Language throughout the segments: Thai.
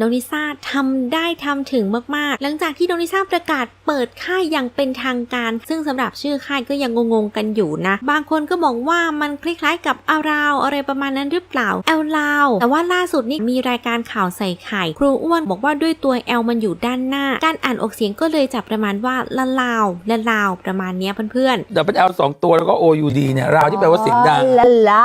น้องนิซ่าทำได้ทำถึงมากๆ หลังจากที่น้องนิซ่าประกาศเปิดค่ายอย่างเป็นทางการ ซึ่งสำหรับชื่อค่ายก็ยังงงๆกันอยู่นะ บางคนก็บอกว่ามันคล้ายๆกับอาราวอะไรประมาณนั้นหรือเปล่า แอลลาว แต่ว่าล่าสุดนี้มีรายการข่าวใส่ไข่ ครูอ้วนบอกว่าด้วยตัวแอลมันอยู่ด้านหน้า การอ่านออกเสียงก็เลยจับประมาณว่าละลาวละลาวประมาณเนี้ยเพื่อนๆเดี๋ยวเป็น L สองตัวแล้วก็ O U D เนี่ยราวที่แปลว่าเสียงดังลาลา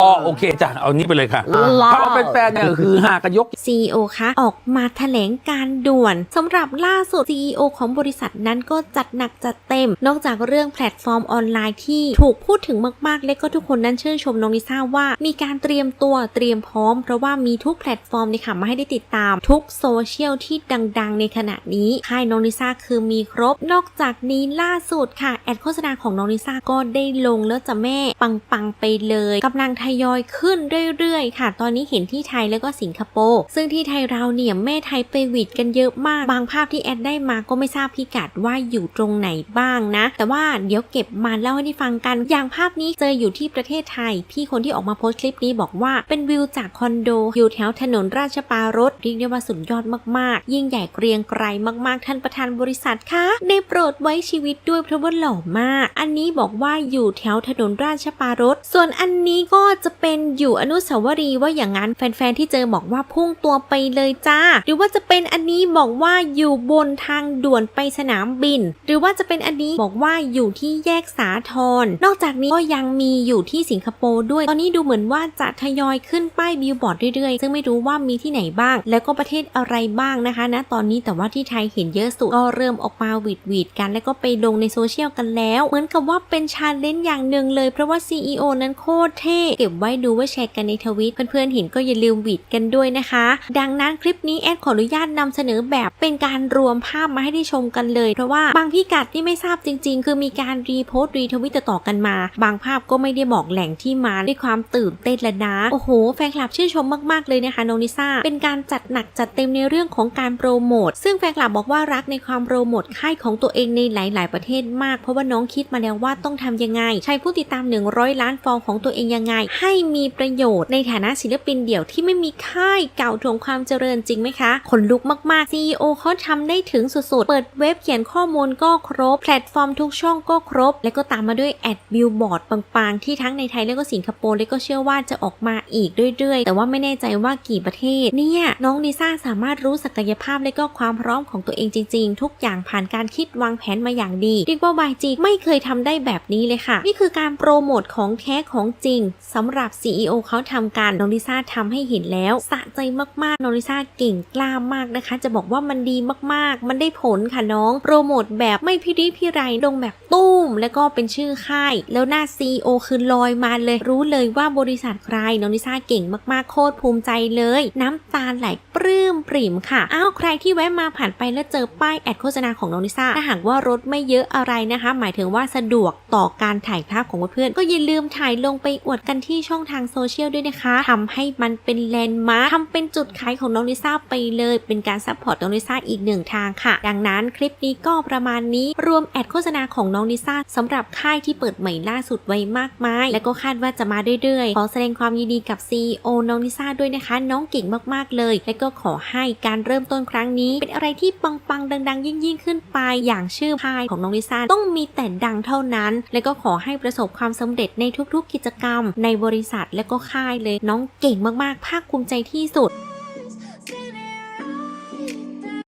อ๋อโอเคจ้ะเอานี้ไปเลยค่ะลาเพราะว่าเป็นแฟนๆเนี่ยคือหากันยก CEO คะ ออกมาแถลงการด่วนสำหรับล่าสุด CEO ของบริษัทนั้นก็จัดหนักจัดเต็ม นอกจากเรื่องแพลตฟอร์มออนไลน์ที่ถูกพูดถึงมากๆ และก็ทุกคนนั้นชื่นชมน้องลิซ่าว่า มีการเตรียมตัวเตรียมพร้อม เพราะว่ามีทุกแพลตฟอร์มเลยค่ะมาให้ได้ติดตาม ทุกโซเชียลที่ดัง ๆ ในขณะนี้ค่ายน้องลิซ่าคือมีครบ นอกจากนี้ล่าสุดค่ะแอดโฆษณาของน้องลิซ่าก็ได้ลงแล้วจะแม่ปังๆไปเลยกำลังทยอยขึ้นเรื่อยๆ ค่ะ ตอนนี้เห็นที่ไทยแล้วก็สิงคโปร์ซึ่งที่ไทยเราเนี่ยแม่ไทยไปหวิดกันเยอะมาก บางภาพที่แอดได้มาก็ไม่ทราบพิกัดว่าอยู่ตรงไหนบ้างนะ แต่ว่าเดี๋ยวเก็บมาเล่าให้ได้ฟังกัน อย่างภาพนี้เจออยู่ที่ประเทศไทย พี่คนที่ออกมาโพสต์คลิปนี้บอกว่าเป็นวิวจากคอนโดอยู่แถวถนนราชปารถเรียกได้ว่าสุดยอดมากๆ ยิ่งใหญ่เกรียงไกรมากๆ ท่านประธานบริษัทคะได้โปรดไว้ชีวิตด้วยเพราะว่าหล่อมาก อันนี้บอกว่าอยู่แถวถนนราชปารถส่วนอันนี้ก็จะเป็นอยู่อนุสาวรีย์ว่าอย่างนั้นแฟนๆที่เจอบอกว่าพุ่งตัวไปเลยจ้า หรือว่าจะเป็นอันนี้บอกว่าอยู่บนทางด่วนไปสนามบิน หรือว่าจะเป็นอันนี้บอกว่าอยู่ที่แยกสาทรนอกจากนี้ก็ยังมีอยู่ที่สิงคโปร์ด้วย ตอนนี้ดูเหมือนว่าจะทยอยขึ้นป้ายบิลบอร์ดเรื่อยๆ ซึ่งไม่รู้ว่ามีที่ไหนบ้าง แล้วก็ประเทศอะไรบ้างนะคะนะตอนนี้แต่ว่าที่ไทยเห็นเยอะสุดก็เริ่มออกมาวีดวีดๆกัน แล้วก็ไปลงในโซเชียลกันแล้ว เหมือนกับว่าเป็นชาเลนจ์อย่างหนึ่งเลย เพราะว่า CEO นั้นโคตรเท่ เก็บไว้ดูว่าแชร์กันในทวิตเพื่อนๆเห็นก็อย่าลืมวีดกันด้วยนะคะ ดังนั้นคลิปนี้แอดขออนุญาตนำเสนอแบบเป็นการรวมภาพมาให้ได้ชมกันเลย เพราะว่าบางพิกัดที่ไม่ทราบจริง ๆ คือมีการรีโพสต์รีทวิตต่อกันมา บางภาพก็ไม่ได้บอกแหล่งที่มาด้วยความตื่นเต้นและนะโอ้โห แฟนคลับชื่นชมมากๆเลยนะคะน้องนิซ่าเป็นการจัดหนักจัดเต็มในเรื่องของการโปรโมทซึ่งแฟนคลับบอกว่ารักในความโปรโมทค่ายของตัวเองในหลาย ๆ ประเทศมาก เพราะว่าน้องคิดมาแล้วว่าต้องทำยังไง ใช้ผู้ติดตาม 100 ล้านฟอลของตัวเองยังไง ให้มีประโยชน์ในฐานะศิลปินเดี่ยวที่ไม่มีค่ายเก่าทวงความเจริญจริงไหมคะขนลุกมากๆ CEO เขาทำได้ถึงสุดๆ เปิดเว็บเขียนข้อมูลก็ครบ แพลตฟอร์มทุกช่องก็ครบ และก็ตามมาด้วยแอดบิลบอร์ดปังๆ ที่ทั้งในไทยและก็สิงคโปร์และก็เชื่อว่าจะออกมาอีกเรื่อยๆ แต่ว่าไม่แน่ใจว่ากี่ประเทศ เนี่ยน้องลิซ่าสามารถรู้ศักยภาพและก็ความพร้อมของตัวเองจริงๆ ทุกอย่างผ่านการคิดวางแผนมาอย่างดีเรียกว่า YG ไม่เคยทำได้แบบนี้เลยค่ะ นี่คือการโปรโมทของแท้ของจริงสำหรับ CEO เขาทำกันน้องลิซ่าทำให้เห็นแล้วสะใจมากๆน้องลิซ่าเก่งกล้ามากนะคะ จะบอกว่ามันดีมากๆ มันได้ผลค่ะน้อง โปรโมทแบบไม่พิริพิไรลงแบบตุ้ม แล้วก็เป็นชื่อค่าย แล้วหน้า CEO คือลอยมาเลย รู้เลยว่าบริษัทใครน้องลิซ่าเก่งมากๆ โคตรภูมิใจเลย น้ำตาไหลปลื้มปริ่มค่ะ อ้าวใครที่แวะมาผ่านไปแล้วเจอป้ายแอดโฆษณาของน้องลิซ่าถ้าหากว่ารถไม่เยอะอะไรนะคะ หมายถึงว่าสะดวกต่อการถ่ายภาพของเพื่อนก็อย่าลืมถ่ายลงไปอวดกันที่ช่องทางโซเชียลด้วยนะคะทำให้มันเป็นแลนด์มาร์คทำเป็นจุดขายของน้องลิซ่าไปเลย เป็นการซัพพอร์ตน้องลิซ่าอีกหนึ่งทางค่ะ ดังนั้นคลิปนี้ก็ประมาณนี้รวมแอดโฆษณาของน้องลิซ่าสำหรับค่ายที่เปิดใหม่ล่าสุดไว้มากมาย และก็คาดว่าจะมาเรื่อยๆ ขอแสดงความยินดีกับ CEO น้องลิซ่าด้วยนะคะ น้องเก่งมากๆเลย และก็ขอให้การเริ่มต้นครั้งนี้ เป็นอะไรที่ปังๆดัง ๆ ยิ่งๆ ขึ้นไป อย่างชื่อค่ายของน้องลิซ่าต้องมีแต่ดังเท่านั้น และก็ขอให้ประสบความสำเร็จในทุกๆ กิจกรรม ในบริษัทและก็ค่ายเลยน้องเก่งมากๆ ภาคภูมิใจที่สุด